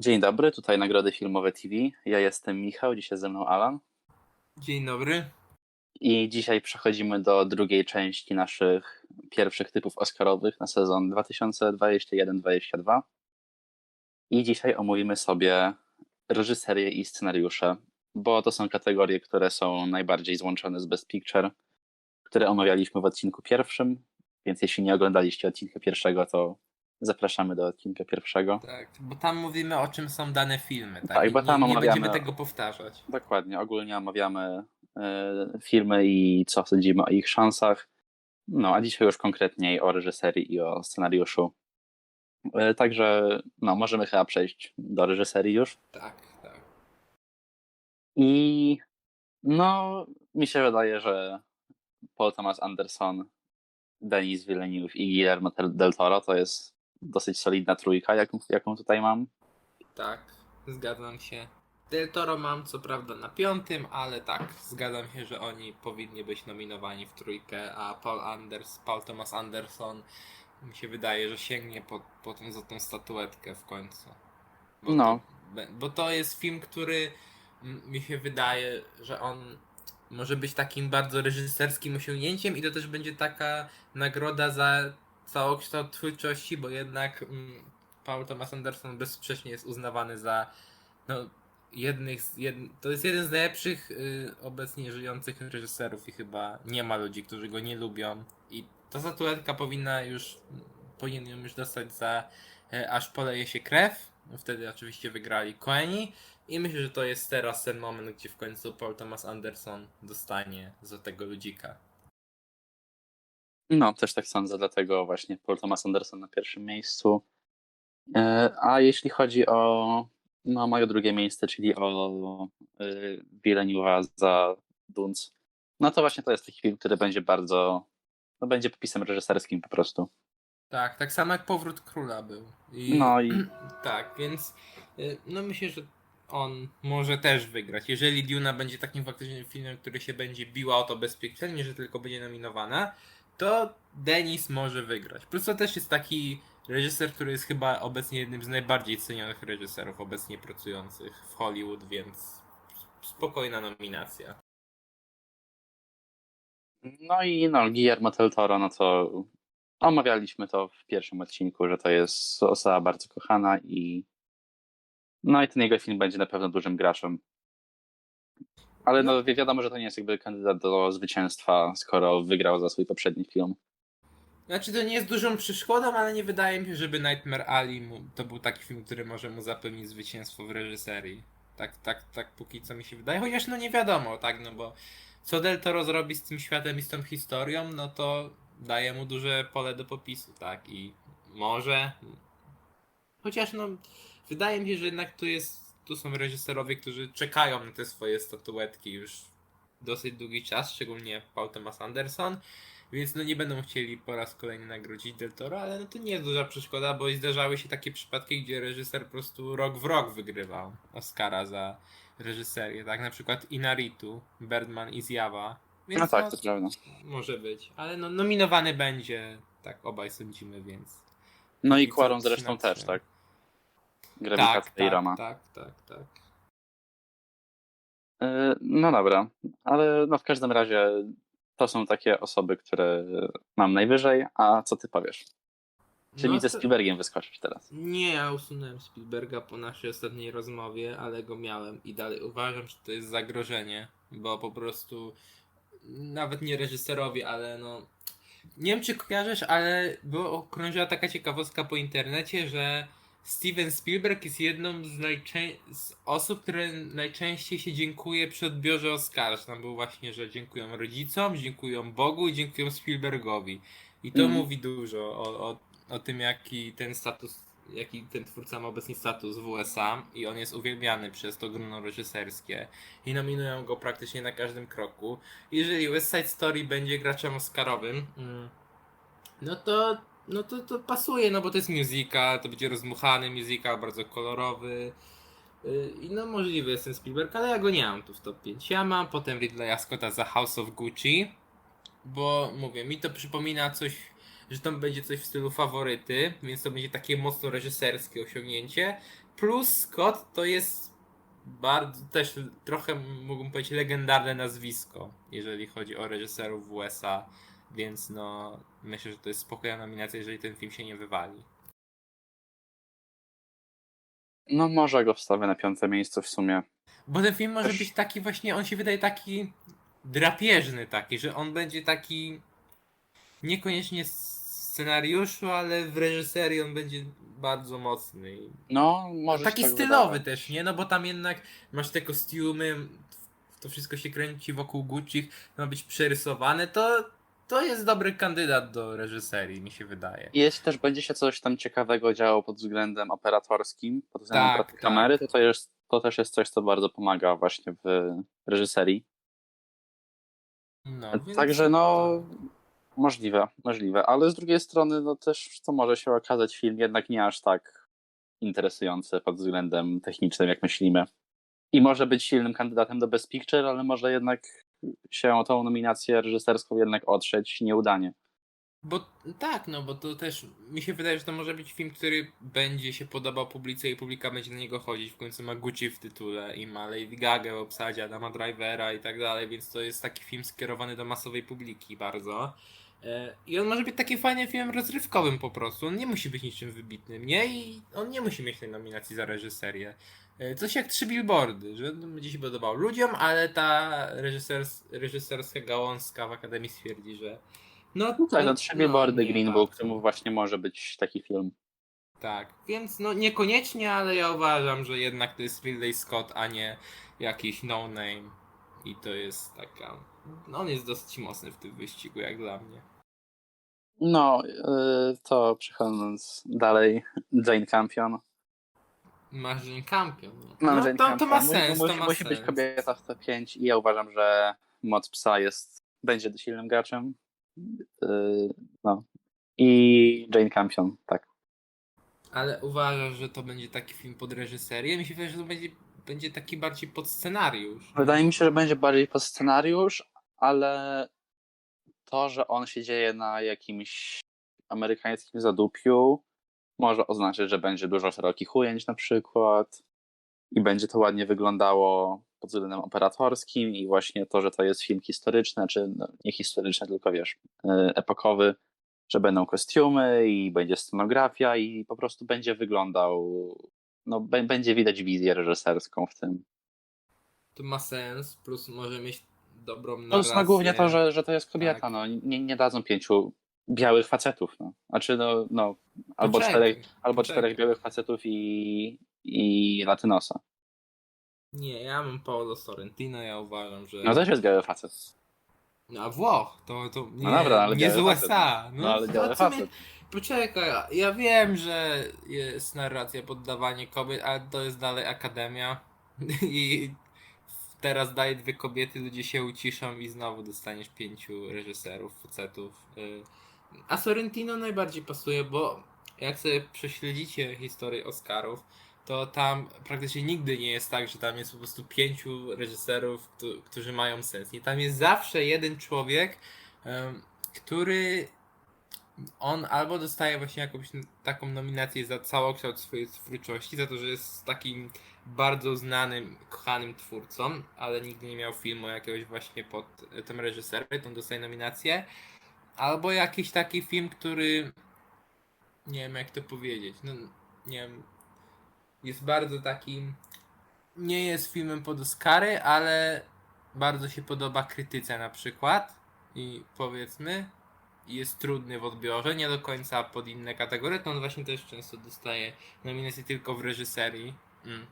Dzień dobry, tutaj Nagrody Filmowe TV. Ja jestem Michał, dzisiaj ze mną Alan. Dzień dobry. I dzisiaj przechodzimy do drugiej części naszych pierwszych typów Oscarowych na sezon 2021-2022. I dzisiaj omówimy sobie reżyserię i scenariusze, bo to są kategorie, które są najbardziej złączone z Best Picture, które omawialiśmy w odcinku pierwszym. Więc jeśli nie oglądaliście odcinka pierwszego, to zapraszamy do odcinka pierwszego. Tak, bo tam mówimy o czym są dane filmy, tak? Tak, bo tam nie, nie omawiamy- będziemy tego powtarzać. Dokładnie, ogólnie omawiamy e, filmy i co sądzimy o ich szansach. No, a dzisiaj już konkretniej o reżyserii i o scenariuszu. E, Także no, możemy chyba przejść do reżyserii już. Tak, tak. I no, mi się wydaje, że Paul Thomas Anderson, Denis Villeneuve i Guillermo del Toro to jest dosyć solidna trójka, jaką, jaką tutaj mam. Tak, zgadzam się. Del Toro mam co prawda na piątym, ale tak, zgadzam się, że oni powinni być nominowani w trójkę, a Paul Anders, Paul Thomas Anderson mi się wydaje, że sięgnie po, po tą, za tą statuetkę w końcu. Bo No. To, bo to jest film, który mi się wydaje, że on może być takim bardzo reżyserskim osiągnięciem i to też będzie taka nagroda za całokształt twórczości, bo jednak mm, Paul Thomas Anderson bezsprzecznie jest uznawany za no, jednych jed, to jest jeden z najlepszych y, obecnie żyjących reżyserów i chyba nie ma ludzi, którzy go nie lubią i ta statuetka powinna już powinien ją już dostać za e, aż poleje się krew. Wtedy oczywiście wygrali Coeni i myślę, że to jest teraz ten moment, gdzie w końcu Paul Thomas Anderson dostanie złotego ludzika. No, też tak sądzę, dlatego właśnie Paul Thomas Anderson na pierwszym miejscu. E, A jeśli chodzi o no, moje drugie miejsce, czyli o y, Villeneuve'a za Duns, no to właśnie to jest taki film, który będzie bardzo, no będzie popisem reżyserskim po prostu. Tak, tak samo jak Powrót Króla był. I, No i Tak, więc y, no myślę, że on może też wygrać. Jeżeli Duna będzie takim faktycznym filmem, który się będzie biła o to bezpiecznie, że tylko będzie nominowana, to Denis może wygrać. Plus to też jest taki reżyser, który jest chyba obecnie jednym z najbardziej cenionych reżyserów obecnie pracujących w Hollywood, więc spokojna nominacja. No i no, Guillermo del Toro, no to omawialiśmy to w pierwszym odcinku, że to jest osoba bardzo kochana i no i ten jego film będzie na pewno dużym graczem. Ale no wi- wiadomo, że to nie jest jakby kandydat do zwycięstwa, skoro wygrał za swój poprzedni film. Znaczy to nie jest dużą przeszkodą, ale nie wydaje mi się, żeby Nightmare Alley mu, to był taki film, który może mu zapewnić zwycięstwo w reżyserii. Tak, tak, tak póki co mi się wydaje. Chociaż no nie wiadomo, tak, no bo co Del Toro zrobi z tym światem i z tą historią, no to daje mu duże pole do popisu, tak, i może... Chociaż no, wydaje mi się, że jednak tu jest, tu są reżyserowie, którzy czekają na te swoje statuetki już dosyć długi czas, szczególnie Paul Thomas Anderson. Więc no nie będą chcieli po raz kolejny nagrodzić Del Toro, ale no to nie jest duża przeszkoda, bo zdarzały się takie przypadki, gdzie reżyser po prostu rok w rok wygrywał Oscara za reżyserię, tak? Na przykład Inaritu, Birdman i Zjawa. Więc No tak, to prawda. może być, ale no nominowany będzie, tak obaj sądzimy, więc No i Quaron zresztą też, tak? Grawitacja tak, i tak, Roma. tak, tak, tak. E, No dobra, ale no w każdym razie to są takie osoby, które mam najwyżej, a co ty powiesz? Czy No mi ze Spielbergiem wyskoczyć teraz? Nie, ja usunąłem Spielberga po naszej ostatniej rozmowie, ale go miałem i dalej uważam, że to jest zagrożenie, bo po prostu nawet nie reżyserowi, ale no. Nie wiem, czy kojarzysz, ale była krążyła taka ciekawostka po internecie, że Steven Spielberg jest jedną z, z osób, które najczęściej się dziękuje przy odbiorze Oscara. Tam był właśnie, że dziękują rodzicom, dziękują Bogu i dziękują Spielbergowi. I to Mhm. mówi dużo o, o, o tym, jaki ten status, jaki ten twórca ma obecnie status w USA i on jest uwielbiany przez to grono reżyserskie i nominują go praktycznie na każdym kroku. Jeżeli West Side Story będzie graczem Oscarowym, mm, no to no to, to pasuje, no bo to jest musical, to będzie rozmuchany musical, bardzo kolorowy. Yy, I no możliwy jest ten Spielberg, ale ja go nie mam tu w top 5. Ja mam potem Ridleya Scotta za House of Gucci, bo mówię, mi to przypomina coś, że to będzie coś w stylu faworyty, więc to będzie takie mocno reżyserskie osiągnięcie. plus Scott to jest bardzo też trochę mógłbym powiedzieć legendarne nazwisko, jeżeli chodzi o reżyserów w USA, więc no myślę, że to jest spokojna nominacja, jeżeli ten film się nie wywali. No może go wstawię na piąte miejsce w sumie. Bo ten film może Też- być taki właśnie, on się wydaje taki drapieżny taki, że on będzie taki niekoniecznie scenariuszu, ale w reżyserii on będzie bardzo mocny. No, może taki tak stylowy wydawać. też, nie? No bo tam jednak masz te kostiumy, to wszystko się kręci wokół Gucci, ma być przerysowane, to, to jest dobry kandydat do reżyserii, mi się wydaje. I Jeśli też będzie się coś tam ciekawego działo pod względem operatorskim, pod względem Tak, tak. kamery, to to, jest, to też jest coś, co bardzo pomaga właśnie w reżyserii. No, więc- Także no, możliwe, możliwe. Ale z drugiej strony, no też to może się okazać film jednak nie aż tak interesujący pod względem technicznym, jak myślimy. I może być silnym kandydatem do Best Picture, ale może jednak się o tą nominację reżyserską jednak otrzeć nieudanie. Bo tak, no bo to też mi się wydaje, że to może być film, który będzie się podobał publice i publika będzie na niego chodzić. W końcu ma Gucci w tytule i ma Lady Gaga w obsadzie, Adama Drivera i tak dalej, więc to jest taki film skierowany do masowej publiki bardzo. E, I on może być takim fajnym filmem rozrywkowym po prostu. On nie musi być niczym wybitnym, nie? I on nie musi mieć tej nominacji za reżyserię. E, Coś jak trzy billboardy, że będzie się podobał ludziom, ale ta reżysers, reżyserska gałązka w Akademii stwierdzi, że no, No tak, no trzy billboardy Green. Book, to właśnie może być taki film. Tak, więc no niekoniecznie, ale ja uważam, że jednak to jest Ridley Scott, a nie jakiś no name. I to jest taka. No on jest dosyć mocny w tym wyścigu, jak dla mnie. No, yy, to przechodząc dalej, Jane Campion. Jane Campion. Mam no, Jane to, Campion. to ma sens. Musi, to ma musi sens. być kobieta w top 5 i ja uważam, że Moc Psa jest, będzie silnym graczem. Yy, no. I Jane Campion, tak. Ale uważasz, że to będzie taki film pod reżyserię? Mi się wydaje, że to będzie, będzie taki bardziej pod scenariusz. Wydaje mi się, że będzie bardziej pod scenariusz, ale to, że on się dzieje na jakimś amerykańskim zadupiu, może oznaczać, że będzie dużo szerokich ujęć na przykład i będzie to ładnie wyglądało pod względem operatorskim i właśnie to, że to jest film historyczny, czy no, nie historyczny, tylko wiesz, yy, epokowy, że będą kostiumy i będzie scenografia i po prostu będzie wyglądał, no bę- będzie widać wizję reżyserską w tym. To ma sens, plus może mieć dobrą narrację. no głównie to, że, że to jest kobieta, Tak. no nie, nie dadzą pięciu białych facetów, no. Znaczy no, no albo, Poczekaj, czterech, albo poczekaj. czterech białych facetów i, i latynosa. Nie, ja mam Paolo Sorrentino, ja uważam, że... No też jest biały facet. No, a Włoch, to, to nie, No dobra, ale nie z biały USA. facet, no. No, ale to biały co mnie- facet. Poczekaj, ja wiem, że jest narracja poddawanie kobiet, ale to jest dalej akademia i teraz daje dwie kobiety, ludzie się uciszą i znowu dostaniesz pięciu reżyserów, facetów. Y, A Sorrentino najbardziej pasuje, bo jak sobie prześledzicie historię Oscarów, to tam praktycznie nigdy nie jest tak, że tam jest po prostu pięciu reżyserów, któ- którzy mają sens. Nie, tam jest zawsze jeden człowiek, który on albo dostaje właśnie jakąś taką nominację za całokształt swojej twórczości, za to, że jest takim bardzo znanym, kochanym twórcą, ale nigdy nie miał filmu jakiegoś właśnie pod tym reżyserem, to on dostaje nominację. Albo jakiś taki film, który nie wiem jak to powiedzieć, no nie wiem, jest bardzo takim nie jest filmem pod Oscary, ale bardzo się podoba krytyce na przykład i powiedzmy jest trudny w odbiorze, nie do końca pod inne kategorie, to on właśnie też często dostaje nominacje tylko w reżyserii. Mm.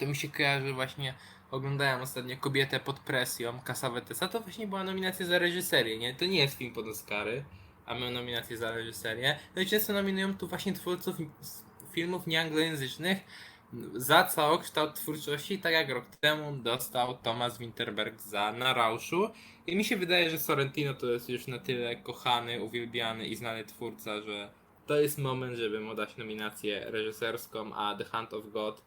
To mi się kojarzy właśnie, oglądałem ostatnio Kobietę pod presją Casavetesa, to właśnie była nominacja za reżyserię, nie? To nie jest film pod Oscary, a miał nominację za reżyserię. No i często nominują tu właśnie twórców filmów nieanglojęzycznych za całokształt twórczości, tak jak rok temu dostał Thomas Winterberg za Na Rauszu. I mi się wydaje, że Sorrentino to jest już na tyle kochany, uwielbiany i znany twórca, że to jest moment, żeby mu dać nominację reżyserską, a The Hand of God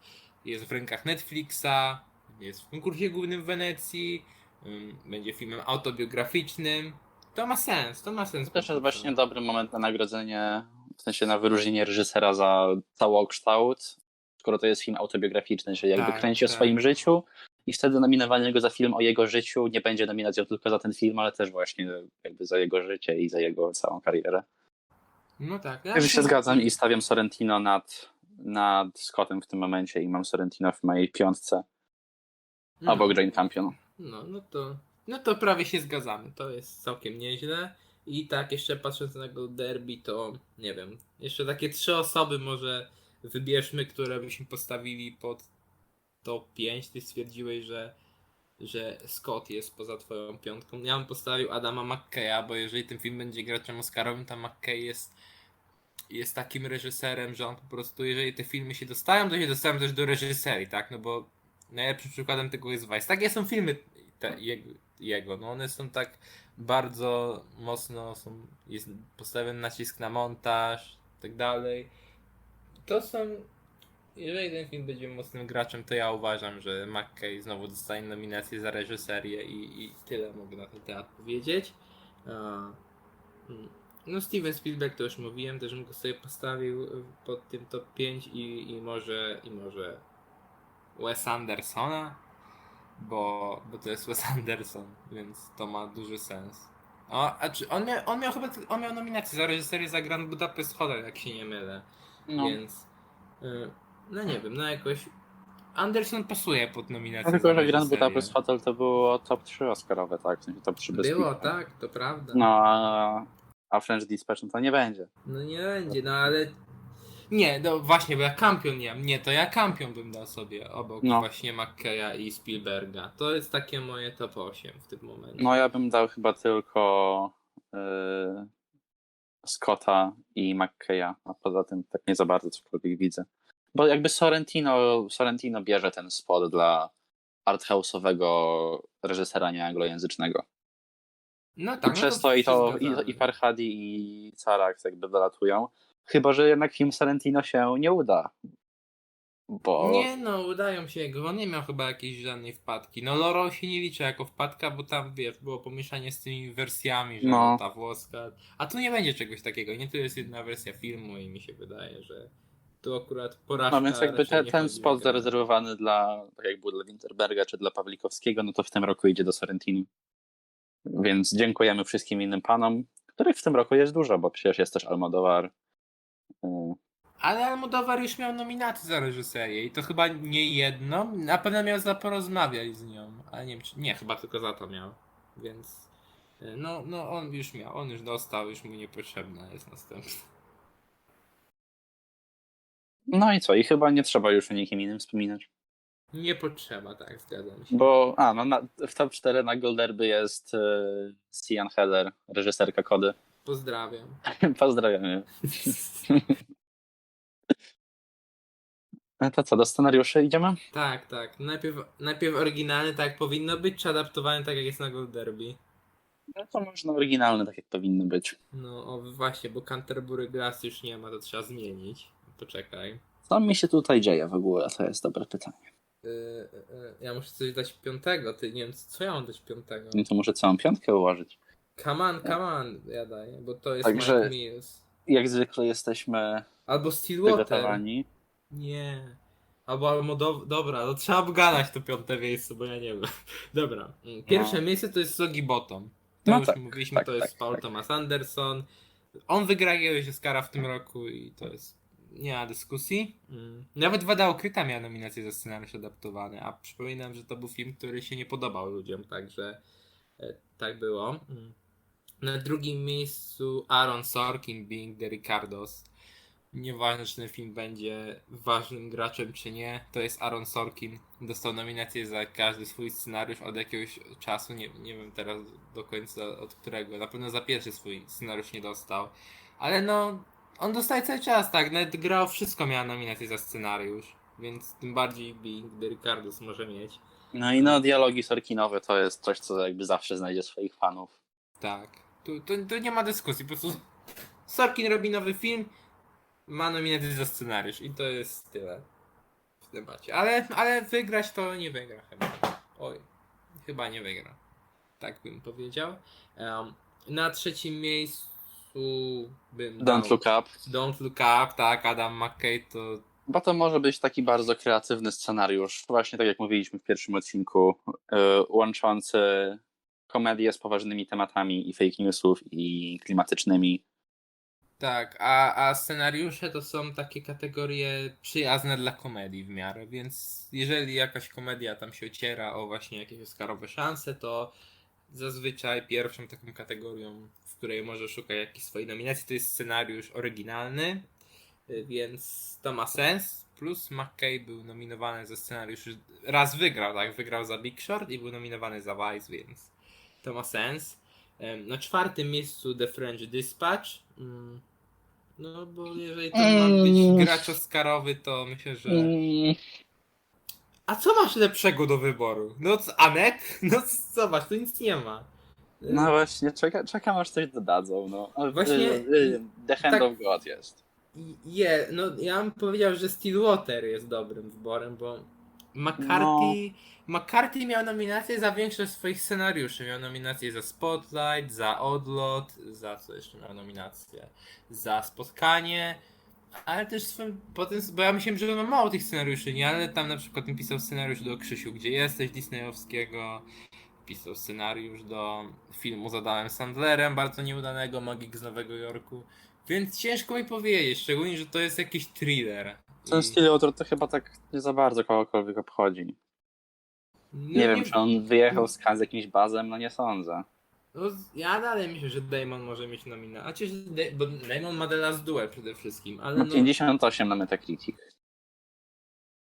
jest w rękach Netflixa, jest w konkursie głównym w Wenecji, będzie filmem autobiograficznym. To ma sens, to ma sens. To też jest właśnie dobry moment na nagrodzenie, w sensie na wyróżnienie reżysera za całokształt, skoro to jest film autobiograficzny, że jakby Tak, kręci o tak. swoim życiu i wtedy nominowanie go za film o jego życiu nie będzie nominacją tylko za ten film, ale też właśnie jakby za jego życie i za jego całą karierę. No tak. Ja się zgadzam i stawiam Sorrentino nad, nad Scottem w tym momencie i mam Sorrentino w mojej piątce no, obok Jane Campion. No, no to, no to prawie się zgadzamy. To jest całkiem nieźle. I tak, jeszcze patrząc na go derby, to nie wiem. Jeszcze takie trzy osoby może wybierzmy, które byśmy postawili pod top 5. Ty stwierdziłeś, że, że Scott jest poza twoją piątką. Ja bym postawił Adama McKeya, bo jeżeli ten film będzie graczem Oscarowym, to McKay jest jest takim reżyserem, że on po prostu, jeżeli te filmy się dostają, to się dostają też do reżyserii, tak? No bo najlepszym przykładem tego jest Vice. Takie są filmy te, jego, no one są tak bardzo mocno, są, jest postawiony nacisk na montaż, tak dalej. To są, jeżeli ten film będzie mocnym graczem, to ja uważam, że McKay znowu dostanie nominację za reżyserię i, i tyle mogę na ten temat powiedzieć. Mm. No Steven Spielberg to już mówiłem, też bym go sobie postawił pod tym top 5 i, i może i może Wes Andersona, bo, bo to jest Wes Anderson, więc to ma duży sens. O, a czy on miał, on miał chyba on miał nominację za reżyserię za Grand Budapest Hotel, jak się nie mylę. No. Więc y, no nie wiem, no jakoś Anderson pasuje pod nominację. Tylko, za że Grand. Budapest Hotel to było top 3 Oscarowe, tak? W sensie top 3 bez Było, tak, to prawda. No, a, French Dispatch no to nie będzie. No nie będzie, no ale. Nie, no właśnie, bo ja kampion nie. Nie, to ja kampion bym dał sobie obok No. właśnie McKeya i Spielberga. To jest takie moje top 8 w tym momencie. No ja bym dał chyba tylko y, Scotta i McKeya, a poza tym tak nie za bardzo cokolwiek widzę. Bo jakby Sorrentino, Sorrentino bierze ten spot dla arthouse'owego reżysera nieanglojęzycznego. No I tak, przez no to i to i, zgadzamy. i Farhadi i Carax jakby wylatują. Chyba, że jednak film Sorrentino się nie uda. Bo Nie no, udają się jego. On nie miał chyba jakiejś żadnej wpadki. No Loro się nie liczy jako wpadka, bo tam wiesz, było pomieszanie z tymi wersjami, że No. ta włoska. A tu nie będzie czegoś takiego. Nie, tu jest jedna wersja filmu i mi się wydaje, że tu akurat porażka. No więc jakby te, ten spot zarezerwowany dla, tak jak był dla Winterberga czy dla Pawlikowskiego, no to w tym roku idzie do Sorrentino. Więc dziękujemy wszystkim innym panom, których w tym roku jest dużo, bo przecież jest też Almodovar. y, Ale Almodovar już miał nominację za reżyserię i to chyba nie jedno. Na pewno miał za porozmawiać z nią, ale nie wiem, czy, nie, chyba tylko za to miał. Więc y, no, no on już miał, on już dostał, już mu niepotrzebna jest następna. No i co? I chyba nie trzeba już o nikim innym wspominać. Nie potrzeba, tak, zgadzam się. Bo, a, no na, w top 4 na Golderby jest y, Sian Heller, reżyserka Kody. Pozdrawiam. Pozdrawiamy. E, To co, do scenariuszy idziemy? Tak, tak. Najpierw, najpierw oryginalny, tak jak powinno być, czy adaptowany tak jak jest na Gold Derby. No to można oryginalne, tak jak powinny być. No o, właśnie, bo Canterbury Glass już nie ma, to trzeba zmienić. Poczekaj. Co mi się tutaj dzieje w ogóle? To jest dobre pytanie. Yy, yy, ja muszę coś dać piątego, ty nie wiem, co ja mam dać piątego. No to muszę całą piątkę ułożyć. Come on, come on, ja daję, bo to jest Także-. Jak zwykle jesteśmy Albo przygotowani. Nie. Albo, albo do, dobra, to trzeba obgadać to piąte miejsce, bo ja nie wiem. Dobra. mm, Pierwsze miejsce to jest Sogi Bottom. To No już tak, mówiliśmy, tak, to jest tak, Paul tak. Thomas Anderson. On wygra jakiegoś Oscara w tym roku i to jest nie ma dyskusji. Mm. Nawet Wada Okryta miała nominację za scenariusz adaptowany, a przypominam, że to był film, który się nie podobał ludziom, także e, tak było. Mm. Na drugim miejscu Aaron Sorkin, Being the Ricardos. Nieważne, czy ten film będzie ważnym graczem, czy nie, to jest Aaron Sorkin. Dostał nominację za każdy swój scenariusz od jakiegoś czasu, nie, nie wiem teraz do końca od którego. Na pewno za pierwszy swój scenariusz nie dostał. Ale no, on dostaje cały czas, tak? Nawet grał wszystko, miała nominację za scenariusz. Więc tym bardziej Being the Ricardos może mieć. No i no, dialogi sorkinowe to jest coś, co jakby zawsze znajdzie swoich fanów. Tak. Tu, tu, tu nie ma dyskusji. Po prostu Sorkin robi nowy film, ma nominację za scenariusz i to jest tyle w temacie. Ale, ale wygrać to nie wygra chyba. Oj, chyba nie wygra. Tak bym powiedział. Em, na trzecim miejscu bym dał Don't look up. Don't Look Up, tak, Adam McKay to Bo to może być taki bardzo kreatywny scenariusz, właśnie tak jak mówiliśmy w pierwszym odcinku, yy, łączący komedię z poważnymi tematami i fake newsów i klimatycznymi. Tak, a, a scenariusze to są takie kategorie przyjazne dla komedii w miarę, więc jeżeli jakaś komedia tam się ociera o właśnie jakieś Oscarowe szanse, to zazwyczaj pierwszą taką kategorią, w której może szukać jakiejś swojej nominacji, to jest scenariusz oryginalny, y, więc to ma sens. Plus McKay był nominowany za scenariusz, raz wygrał, tak? Wygrał za Big Short i był nominowany za Vice, więc to ma sens. Na czwartym miejscu The French Dispatch. Mm, No bo jeżeli to ma Mm. być gracz Oscarowy, to myślę, że. A co masz lepszego do wyboru? No Anet? No zobacz, tu nic nie ma. No właśnie, czeka, czekam aż coś dodadzą. No. A, Właśnie- y, y, The Hand tak- of God jest. Je, no ja bym powiedział, że Stillwater jest dobrym wyborem, bo McCarthy, McCarthy miał nominację za większość swoich scenariuszy. Miał nominację za Spotlight, za Odlot, za co jeszcze miał nominację? Za Spotkanie, ale też swym, potem, bo ja myślałem, że on ma mało tych scenariuszy, nie? Ale tam na przykład napisał scenariusz do Krzysiu, gdzie jesteś, Disneyowskiego, pisał scenariusz do filmu z Adamem Sandlerem, bardzo nieudanego, Magik z Nowego Jorku. Więc ciężko mi powiedzieć, szczególnie, że to jest jakiś thriller. Ten styl autor to chyba tak nie za bardzo kogokolwiek obchodzi. no, Nie wiem, czy on wyjechał z z jakimś bazem, no nie sądzę. No, ja dalej myślę, że Damon może mieć nominację. A Da- bo Damon ma The Last Duel przede wszystkim, ale No no, 58 na Metacritic.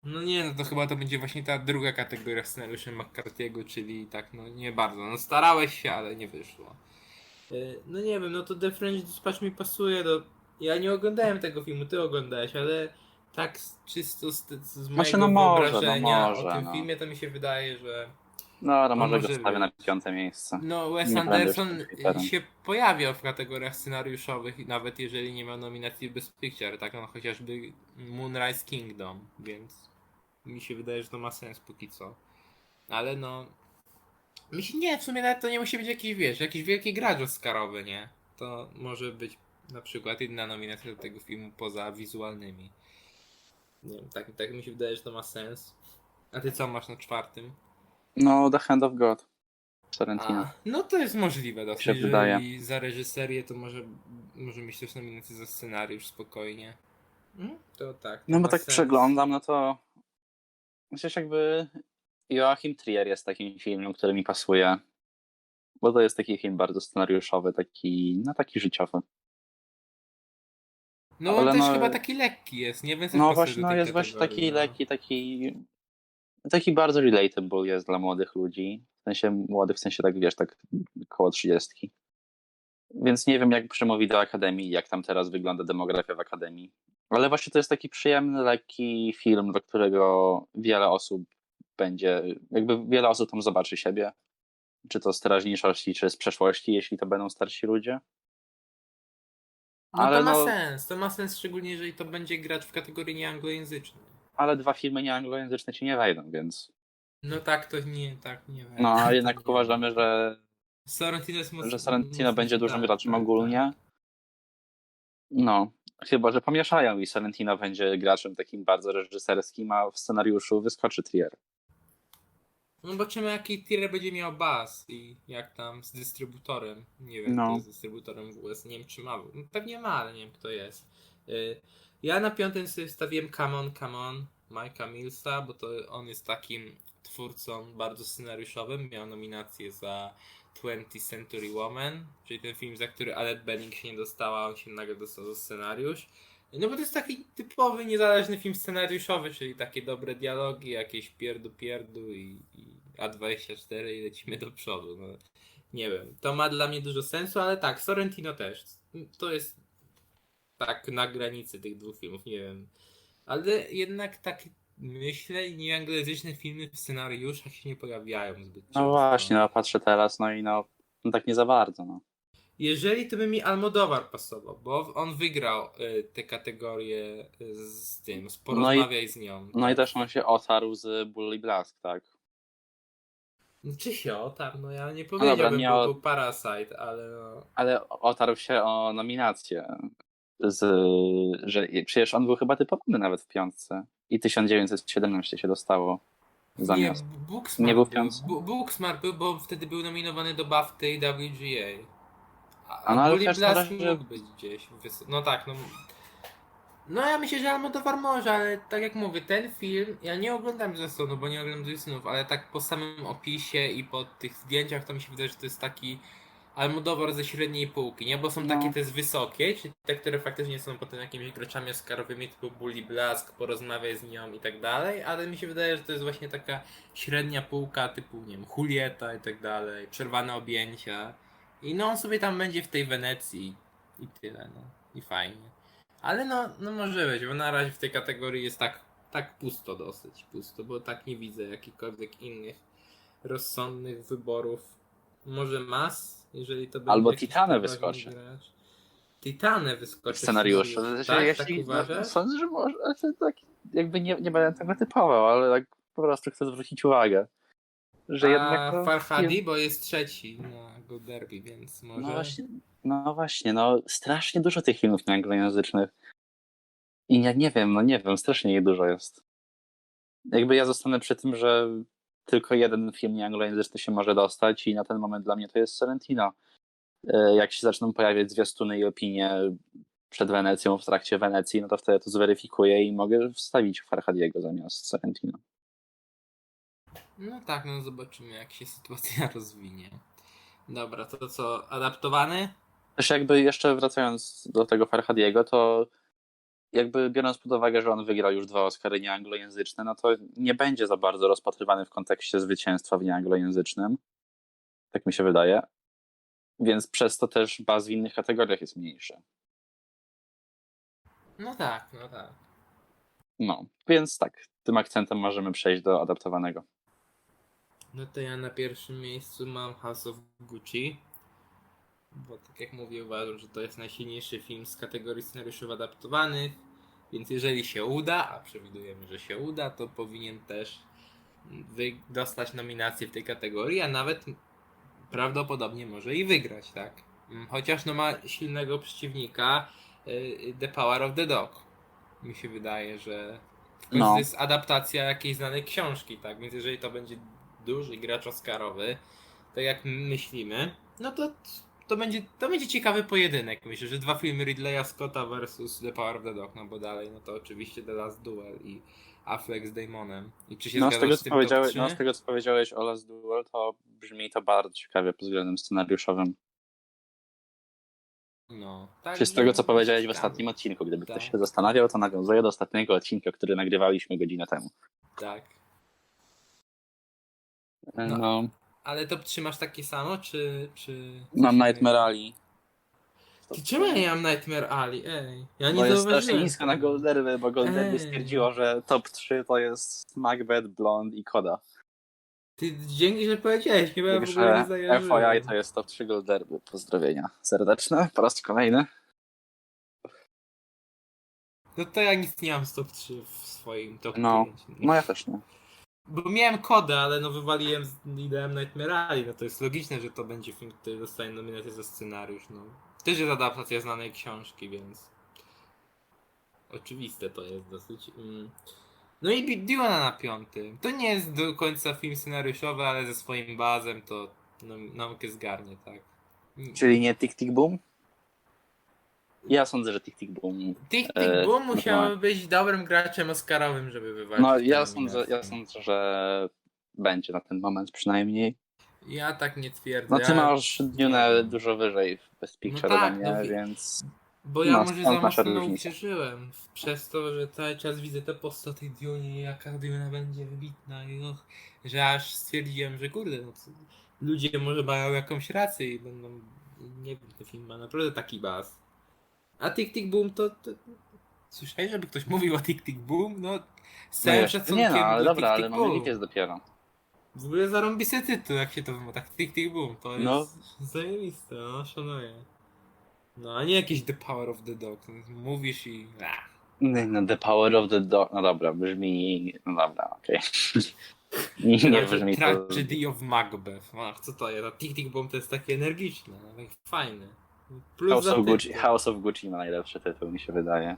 no nie, no to chyba to będzie właśnie ta druga kategoria scenariuszy McCarthy'ego, czyli tak, no nie bardzo. No starałeś się, ale nie wyszło. Y, No nie wiem, no to The French Dispatch mi pasuje do... Ja nie oglądałem tego filmu, ty oglądałeś, ale tak czysto z, z mojego Znaczy, no może, no wyobrażenia może, o tym no. filmie, to mi się wydaje, że No, no może może go wstawię być. na piąte miejsce. No, Wes Nie Anderson się pojawiał w kategoriach scenariuszowych, nawet jeżeli nie miał nominacji Best Picture, tak no chociażby Moonrise Kingdom, więc mi się wydaje, że to ma sens póki co. Ale no, mi się nie, w sumie nawet to nie musi być jakiś, wiesz, jakiś wielki gracz Oscarowy, nie? To może być na przykład jedna nominacja do tego filmu poza wizualnymi. Nie wiem, tak, tak mi się wydaje, że to ma sens. A ty co masz na czwartym? No, The Hand of God. Sorrentino. A, no to jest możliwe dosyć. się Jeżeli wydaje. za reżyserię to może, może mieć też nominację za scenariusz spokojnie. Mm, To tak. No bo tak sens. przeglądam, no to myślę, jakby Joachim Trier jest takim filmem, który mi pasuje. Bo to jest taki film bardzo scenariuszowy, taki, no taki życiowy. No on ale też no- chyba taki lekki jest, nie? Więc No właśnie, no jest właśnie taki no. lekki, taki taki bardzo relatable jest dla młodych ludzi. W sensie młodych, w sensie tak wiesz, tak koło 30. Więc nie wiem, jak przemówi do Akademii, jak tam teraz wygląda demografia w Akademii. Ale właśnie to jest taki przyjemny, lekki film, do którego wiele osób będzie, jakby wiele osób tam zobaczy siebie. Czy to z teraźniejszości, czy z przeszłości, jeśli to będą starsi ludzie. No ale to ma no- sens, to ma sens szczególnie jeżeli to będzie grać w kategorii nieanglojęzycznej. Ale dwa filmy nieanglojęzyczne ci nie wejdą, więc. No tak, to nie, tak, nie wiem. No, a jednak uważamy, że Sorrentino jest mocno, że Sorrentino mocno będzie dużym tak, graczem tak, ogólnie. No, chyba, że pomieszają i Sorrentino będzie graczem takim bardzo reżyserskim, a w scenariuszu wyskoczy Trier. No zobaczymy jaki tier będzie miał bas i jak tam z dystrybutorem. Nie wiem, No. kto jest dystrybutorem w US, nie wiem czy ma. No, pewnie ma, ale nie wiem kto jest. Ja na piątym sobie wstawiłem Come On, Come On Mike'a Millsa, bo to on jest takim twórcą bardzo scenariuszowym. Miał nominację za 20th Century Woman, czyli ten film, za który Alec Benning się nie dostała, on się nagle dostał za scenariusz. No bo to jest taki typowy, niezależny film scenariuszowy, czyli takie dobre dialogi, jakieś pierdu pierdu i, i A24 i lecimy do przodu. No, nie wiem, to ma dla mnie dużo sensu, ale tak, Sorrentino też. To jest tak na granicy tych dwóch filmów, nie wiem. Ale jednak tak myślę, nieanglojęzyczne filmy w scenariuszach się nie pojawiają zbyt często. No właśnie, no patrzę teraz, no i no, no tak nie za bardzo, no. Jeżeli to by mi Almodowar pasował, bo on wygrał y, te kategorie y, z tym, z porozmawiaj z nią. No i też on się otarł z Bully Blask, tak? Czy się otarł? No ja nie dobra, powiedziałbym, nie bo o- był Parasite, ale no... Ale otarł się o nominację. Z, że przecież on był chyba typowany nawet w piątce i 1917 się dostało zamiast. Nie, Booksmart Nie był w był. piątce? Bu- Booksmart był, bo wtedy był nominowany do BAFTA i WGA. A, A no, ale Blast razie- mógł być gdzieś. No tak, no. No ja myślę, że Almodovar może, ale tak jak mówię, ten film, ja nie oglądam Jasonu, bo nie oglądam Jasonów, ale tak po samym opisie i po tych zdjęciach to mi się wydaje, że to jest taki Almodovar ze średniej półki, nie? Bo są No. takie te z wysokie, czyli te, które faktycznie są potem jakimiś graczami oscarowymi typu Bully Blask, porozmawiaj z nią i tak dalej, ale mi się wydaje, że to jest właśnie taka średnia półka typu, nie wiem, Julieta i tak dalej, przerwane objęcia. I no on sobie tam będzie w tej Wenecji i tyle, no. I fajnie. Ale no, no może być, bo na razie w tej kategorii jest tak, tak pusto dosyć, pusto, bo tak nie widzę jakichkolwiek innych rozsądnych wyborów. Może Mas, jeżeli to będzie Albo poważny wyskoczy. gracz. Titane wyskoczy. Scenariusz. Znaczy, Tak, tak jeśli, uważasz? no, sądzę, że może, to tak jakby nie, nie będę tego typował, ale tak po prostu chcę zwrócić uwagę, że A jednak Farhadi, bo jest trzeci na Go Derby, więc może... No właśnie, no właśnie, no strasznie dużo tych filmów nieanglojęzycznych. I ja nie wiem, no nie wiem, strasznie jej dużo jest. Jakby ja zostanę przy tym, że tylko jeden film nieanglojęzyczny się może dostać i na ten moment dla mnie to jest Sorrentino. E, Jak się zaczną pojawiać zwiastuny i opinie przed Wenecją, w trakcie Wenecji, no to wtedy to zweryfikuję i mogę wstawić Farhadiego zamiast Sorrentino. No tak, no zobaczymy jak się sytuacja rozwinie. Dobra, to co, adaptowany? Też jakby jeszcze wracając do tego Farhadiego, to jakby biorąc pod uwagę, że on wygrał już dwa Oscary nieanglojęzyczne, no to nie będzie za bardzo rozpatrywany w kontekście zwycięstwa w nieanglojęzycznym. Tak mi się wydaje. Więc przez to też baz w innych kategoriach jest mniejszy. No tak, no tak. No, więc tak, tym akcentem możemy przejść do adaptowanego. No to ja na pierwszym miejscu mam House of Gucci. Bo tak jak mówię, uważam, że to jest najsilniejszy film z kategorii scenariuszów adaptowanych. Więc jeżeli się uda, a przewidujemy, że się uda, to powinien też dostać nominację w tej kategorii, a nawet prawdopodobnie może i wygrać, tak? Mm, Chociaż no ma silnego przeciwnika y, The Power of the Dog. Mi się wydaje, że No. to jest adaptacja jakiejś znanej książki, tak? Więc jeżeli to będzie duży gracz Oscarowy, tak jak myślimy, no to to będzie, to będzie ciekawy pojedynek. Myślę, że dwa filmy Ridleya Scotta versus The Power of the Dog, no bo dalej, no to oczywiście The Last Duel i Affleck z Damonem. I czy się No z, tego, z co tym powiedziałeś, no, z tego, co powiedziałeś o Last Duel, to brzmi to bardzo ciekawie pod względem scenariuszowym. No, tak. Czy z tego, co powiedziałeś w ostatnim odcinku, gdyby ktoś Tak. się zastanawiał, to nawiązuje do ostatniego odcinka, który nagrywaliśmy godzinę temu. Tak. No, No. Ale to trzymasz takie samo, czy... czy mam Nightmare Alley. Ty czemu ja nie mam Nightmare Alley? Ej, ja nie Bo jest zauważyłem strasznie nisko na. Golderby, bo Golderby Ej. stwierdziło, że top 3 to jest Macbeth, Blonde i Koda. Ty, dzięki, że powiedziałeś, chyba ja w ogóle nie Także. FYI to jest top 3 Golderby. Pozdrowienia serdeczne po raz kolejny. No to ja nic nie mam z top 3 w swoim top No. 5. No ja też nie. Bo miałem kodę, ale no wywaliłem z- i dałem Nightmare Alley. No to jest logiczne, że to będzie film, który dostaje nominację za scenariusz. No. Też jest adaptacja znanej książki, więc oczywiste to jest dosyć. Mm. No i Big Diona na piątym. To nie jest do końca film scenariuszowy, ale ze swoim bazem to no, naukę zgarnie, tak. Czyli nie Tick Tick Boom? Ja sądzę, że Tick Tick Boom. Tick Tick E, Boom no musiał to- być dobrym graczem Oscarowym, żeby wywalić. No tę ja sądzę, ja sądzę, że będzie na ten moment przynajmniej. Ja tak nie twierdzę. No ty masz Dune dużo wyżej w Best Picture No tak, mnie, no wi- więc Bo ja No, może za mocno uwierzyłem przez to, że cały czas widzę te posty o tej Dune, jaka Duna będzie wybitna i och, że aż stwierdziłem, że kurde, no ludzie może mają jakąś rację i będą, nie wiem, ten film ma naprawdę taki baz. A Tick Tick Boom to, to słyszałeś, żeby ktoś mówił o Tick Tick Boom? No, z no całym jeszcze, szacunkiem nie no, ale do dobra, Tick ale mamy lipiec dopiero. W ogóle zarąbisty tytuł, jak się to wymaga. Tak, Tick Tick Boom, to jest No. zajebiste, no szanuję. No, a nie jakieś The Power of the Dog. Mówisz i... Nie, No, The Power of the Dog, no dobra, brzmi, no dobra, okej. nie, nie brzmi to... Tragedy of Macbeth. Ach, co to jest? A Tick Tick Boom to jest takie energiczne, no, takie fajne. Plus House of. Gucci, House of Gucci ma najlepszy tytuł, mi się wydaje.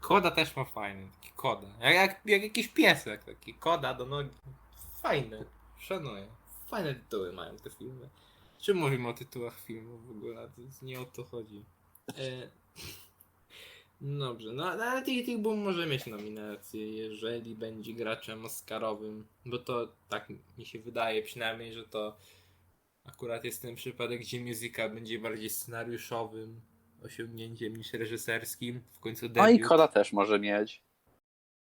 Koda też ma fajny, taki koda. Jak, jak, jak jakiś piesek, taki koda do nogi. Fajne, szanuję. Fajne tytuły mają te filmy. Czym mówimy o tytułach filmów w ogóle? To jest- nie o to chodzi. E... Dobrze, no ale Tick Tick Boom może mieć nominację, jeżeli będzie graczem Oscarowym, bo to tak mi się wydaje przynajmniej, że to akurat jest ten przypadek, gdzie muzyka będzie bardziej scenariuszowym osiągnięciem niż reżyserskim. W końcu No i debiut. Koda też może mieć.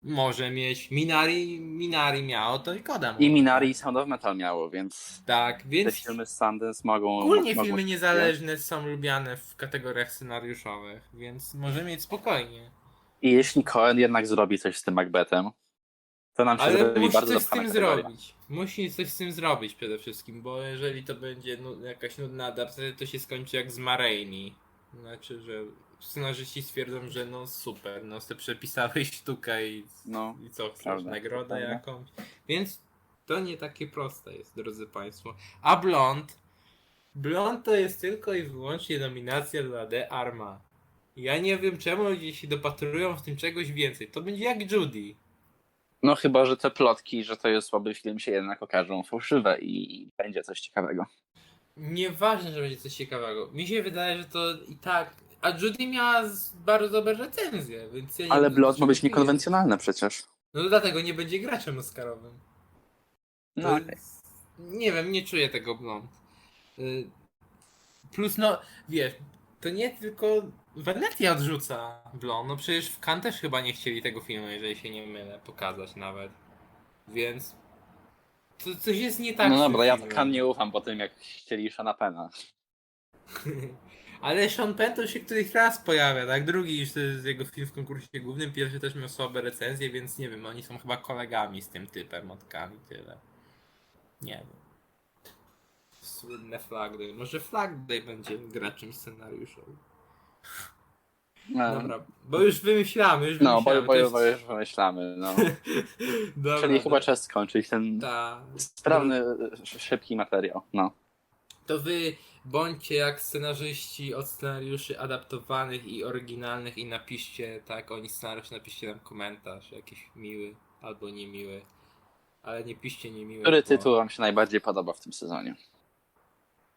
Może mieć. Minari, Minari miało, to i Koda I. Minari i Sound of Metal miało, więc Tak, te więc filmy z Sundance mogą... ogólnie mogą filmy się niezależne są lubiane w kategoriach scenariuszowych, więc może mieć spokojnie. I jeśli Cohen jednak zrobi coś z tym Macbethem, to nam się Ale zrobi musi bardzo coś z tym kategoria. zrobić. Musi coś z tym zrobić przede wszystkim, bo jeżeli to będzie nu- jakaś nudna adaptacja, to się skończy jak z Mareini. Znaczy, że scenarzyści stwierdzą, że no super, no ty przepisałeś sztukę i, No, i co chcesz, prawda, nagrodę prawda. jakąś. Więc to nie takie proste jest, drodzy Państwo. A Blond? Blond to jest tylko i wyłącznie nominacja dla The Arma. Ja nie wiem czemu ludzie się dopatrują w tym czegoś więcej. To będzie jak Judy. No chyba, że te plotki, że to jest słaby film się jednak okażą fałszywe i będzie coś ciekawego. Nieważne, że będzie coś ciekawego. Mi się wydaje, że to i tak. A Judy miała bardzo dobre recenzje, więc ja nie Ale Blood ma być niekonwencjonalne przecież. jest. No to dlatego nie będzie graczem Oscarowym. No, Nie wiem, nie czuję tego blond. Y, Plus no, wiesz, to nie tylko Wenetia odrzuca blond. No przecież w Cannes też chyba nie chcieli tego filmu, jeżeli się nie mylę, pokazać nawet. Więc to coś jest nie tak. no z tym dobra, ja filmem. Kan nie ufam po tym, jak chcieli Shana Pena. Ale Sean Penn to się któryś raz pojawia, tak? Drugi już to jest jego film w konkursie głównym, pierwszy też miał słabe recenzje, więc nie wiem, oni są chyba kolegami z tym typem, otkami, tyle. Nie wiem. Słynne Flag Day. Może Flag Day będzie graczem scenariuszowym. No, Dobra, bo już wymyślamy, już no bo, wymyślamy. bo, to jest- bo już wymyślamy, no. Dobra, Czyli chyba czas skończyć ten Ta. sprawny, sz- szybki materiał, no. To wy bądźcie jak scenarzyści od scenariuszy adaptowanych i oryginalnych i napiszcie, tak, oni scenariusz, napiszcie nam komentarz, jakiś miły albo niemiły. Ale nie piszcie niemiły. Który bo tytuł wam się najbardziej podoba w tym sezonie?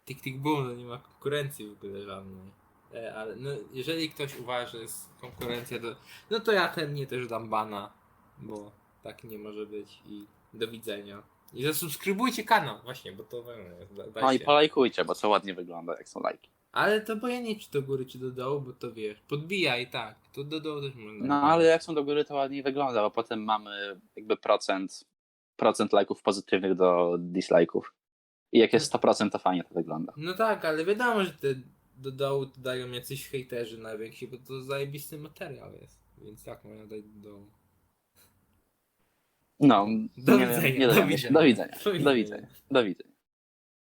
Tik Tik Boom, no nie ma konkurencji w ogóle żadnej. E, ale no, jeżeli ktoś uważa, że jest konkurencja, to, no to ja chętnie też dam bana, bo tak nie może być i do widzenia. I zasubskrybujcie kanał, właśnie, bo to ważne jest. Da- No i polajkujcie, bo co ładnie wygląda, jak są lajki. Ale to obojętnie czy do góry, czy do dołu, bo to wiesz, podbija i tak. To do dołu też można. No ale jak są do góry, to ładniej wygląda, bo potem mamy jakby procent, procent lajków pozytywnych do dislike'ów. I jak jest 100%, to fajnie to wygląda. No tak, ale wiadomo, że te do dołu to dają jacyś hejterzy najwięksi, bo to zajebisty materiał jest. Więc tak można dać do dołu. No, Do nie, widzenia, nie do widzenia. Do widzenia. Do widzenia. Do widzenia.